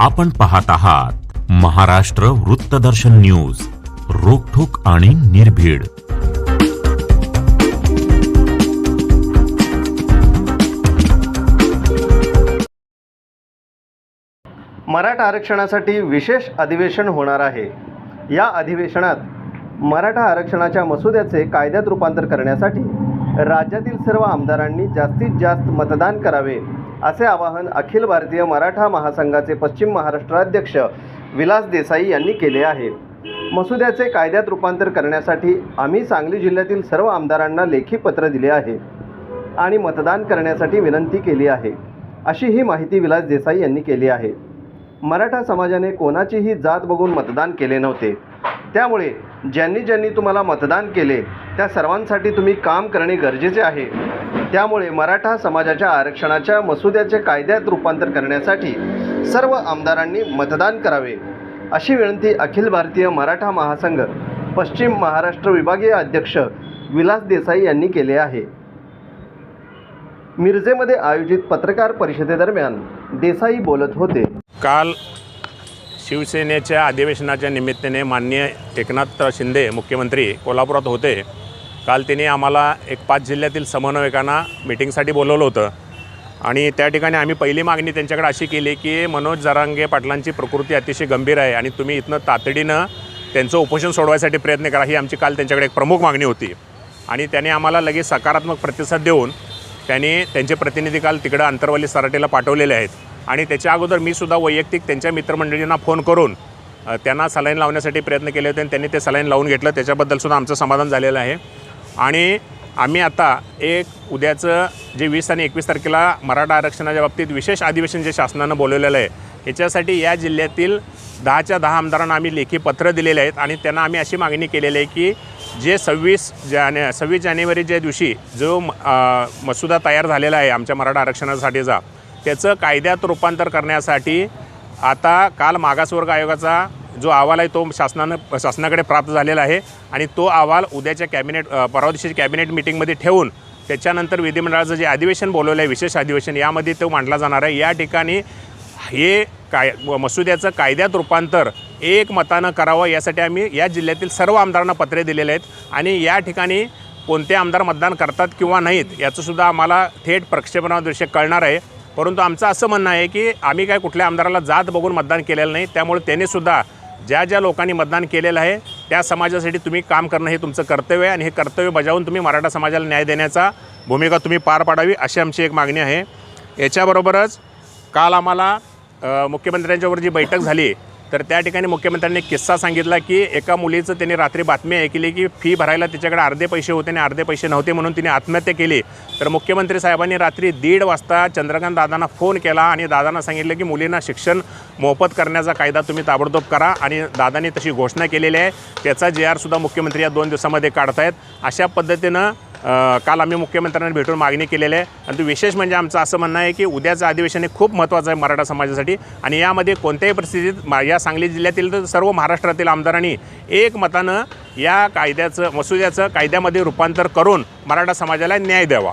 आपण पाहत आहात महाराष्ट्र वृत्तदर्शन न्यूज रोखोक आणि निर्भीड. मराठा आरक्षणासाठी विशेष अधिवेशन होणार आहे. या अधिवेशनात मराठा आरक्षणाच्या मसुद्याचे कायद्यात रूपांतर करण्यासाठी राज्यातील सर्व आमदारांनी जास्तीत जास्त मतदान करावे. असे आवाहन अखिल भारतीय मराठा महासंघाचे पश्चिम महाराष्ट्राध्यक्ष विलास देसाई यांनी केले आहे. मसुद्याचे कायद्यात रूपांतर करण्यासाठी आम्ही सांगली जिल्ह्यातील सर्व आमदारांना लेखी पत्र दिले आहे आणि मतदान करण्यासाठी विनंती केली आहे. अशी ही माहिती विलास देसाई यांनी केली आहे. मराठा समाजाने कोणाचीही जात बघून मतदान केले नव्हते. त्यामुळे ज्यांनी ज्यांनी तुम्हाला मतदान केले त्या सर्वांसाठी तुम्ही काम करणे गरजेचे आहे. त्यामुळे मराठा समाजाच्या आरक्षणाच्या मसुद्याचे कायद्यात रूपांतर करण्यासाठी सर्व आमदारांनी मतदान करावे. अशी विनंती अखिल भारतीय मराठा महासंघ पश्चिम महाराष्ट्र विभागीय अध्यक्ष विलास देसाई यांनी केले आहे. मिरजेमध्ये आयोजित पत्रकार परिषदेदरम्यान देसाई बोलत होते. काल शिवसेनेच्या अधिवेशनाच्या निमित्ताने माननीय एकनाथ शिंदे मुख्यमंत्री कोल्हापुरात होते. काल त्यांनी आम्हाला एक पाच जिल्ह्यातील समन्वयकांना मिटिंगसाठी बोलवलं होतं. आणि त्या ठिकाणी आम्ही पहिली मागणी त्यांच्याकडे अशी केली की मनोज जरांगे पाटलांची प्रकृती अतिशय गंभीर आहे आणि तुम्ही इथनं तातडीनं त्यांचं उपोषण सोडवायसाठी प्रयत्न करा ही आमची काल त्यांच्याकडे एक प्रमुख मागणी होती. आणि त्याने आम्हाला लगेच सकारात्मक प्रतिसाद देऊन त्यांनी त्यांचे प्रतिनिधी काल तिकडं अंतरवली सराटेला पाठवलेले आहेत. आणि त्याच्या अगोदर मी सुद्धा वैयक्तिक त्यांच्या मित्रमंडळींना फोन करून त्यांना सलाईन लावण्यासाठी प्रयत्न केले होते आणि त्यांनी ते सलाईन लावून घेतलं. त्याच्याबद्दलसुद्धा आमचं समाधान झालेलं आहे. आणि आम्ही आता एक उद्याचं जे वीस आणि एकवीस तारखेला मराठा आरक्षणाच्या बाबतीत विशेष अधिवेशन जे शासनानं बोलवलेलं आहे याच्यासाठी या जिल्ह्यातील दहाच्या दहा आमदारांना आम्ही लेखी पत्र दिलेले आहेत आणि त्यांना आम्ही अशी मागणी केलेली आहे की जे सव्वीस जाने सव्वीस जानेवारीच्या दिवशी जो म- मसुदा तयार झालेला आहे आमच्या मराठा आरक्षणासाठीचा त्याचं कायद्यात रूपांतर करण्यासाठी आता काल मागासवर्ग आयोगाचा जो अहवाल आहे तो शासनानं शासनाकडे प्राप्त झालेला आहे आणि तो अहवाल उद्याच्या कॅबिनेट परवा दिवशी कॅबिनेट मिटिंगमध्ये ठेवून त्याच्यानंतर विधिमंडळाचं जे अधिवेशन बोलवलं आहे विशेष अधिवेशन यामध्ये तो मांडला जाणार आहे. या ठिकाणी हे काय मसुद्याचं कायद्यात रूपांतर एक मतानं करावं यासाठी आम्ही या जिल्ह्यातील सर्व आमदारांना पत्रे दिलेले आहेत आणि या ठिकाणी कोणते आमदार मतदान करतात किंवा नाहीत याचंसुद्धा आम्हाला थेट प्रक्षेपणादृश्य कळणार आहे. परंतु आमचं असं म्हणणं आहे की आम्ही काय कुठल्या आमदाराला जात बघून मतदान केलेलं नाही त्यामुळे त्यांनीसुद्धा ज्या ज्या लोकांनी मतदान केलेलं आहे त्या समाजासाठी तुम्ही काम करणं हे तुमचं कर्तव्य आहे आणि हे कर्तव्य बजावून तुम्ही मराठा समाजाला न्याय देण्याचा भूमिका तुम्ही पार पाडावी अशी आमची एक मागणी आहे. याच्याबरोबरच काल आम्हाला मुख्यमंत्र्यांच्यावर जी बैठक झाली तर त्या ठिकाणी मुख्यमंत्र्यांनी किस्सा सांगितला की एका मुलीचं त्यांनी रात्री बातमी ऐकली की फी भरायला तिच्याकडे अर्धे पैसे होते आणि अर्धे पैसे नव्हते म्हणून तिने आत्महत्या केली. तर मुख्यमंत्री साहेबांनी रात्री दीड वाजता चंद्रकांत दादांना फोन केला आणि दादांना सांगितलं की मुलींना शिक्षण मोफत करण्याचा कायदा तुम्ही ताबडतोब करा आणि दादांनी तशी घोषणा केलेली आहे. त्याचा जे आरसुद्धा मुख्यमंत्री या दोन दिवसामध्ये काढतायत. अशा पद्धतीनं काल आम्ही मुख्यमंत्र्यांना भेटून मागणी केलेली आहे. आणि विशेष म्हणजे आमचं असं म्हणणं आहे की उद्याचं अधिवेशन हे खूप महत्त्वाचं आहे मराठा समाजासाठी. आणि यामध्ये कोणत्याही परिस्थितीत मा- या सांगली जिल्ह्यातील तर सर्व महाराष्ट्रातील आमदारांनी एक मतानं या कायद्याचं मसुद्याचं कायद्यामध्ये रूपांतर करून मराठा समाजाला न्याय द्यावा.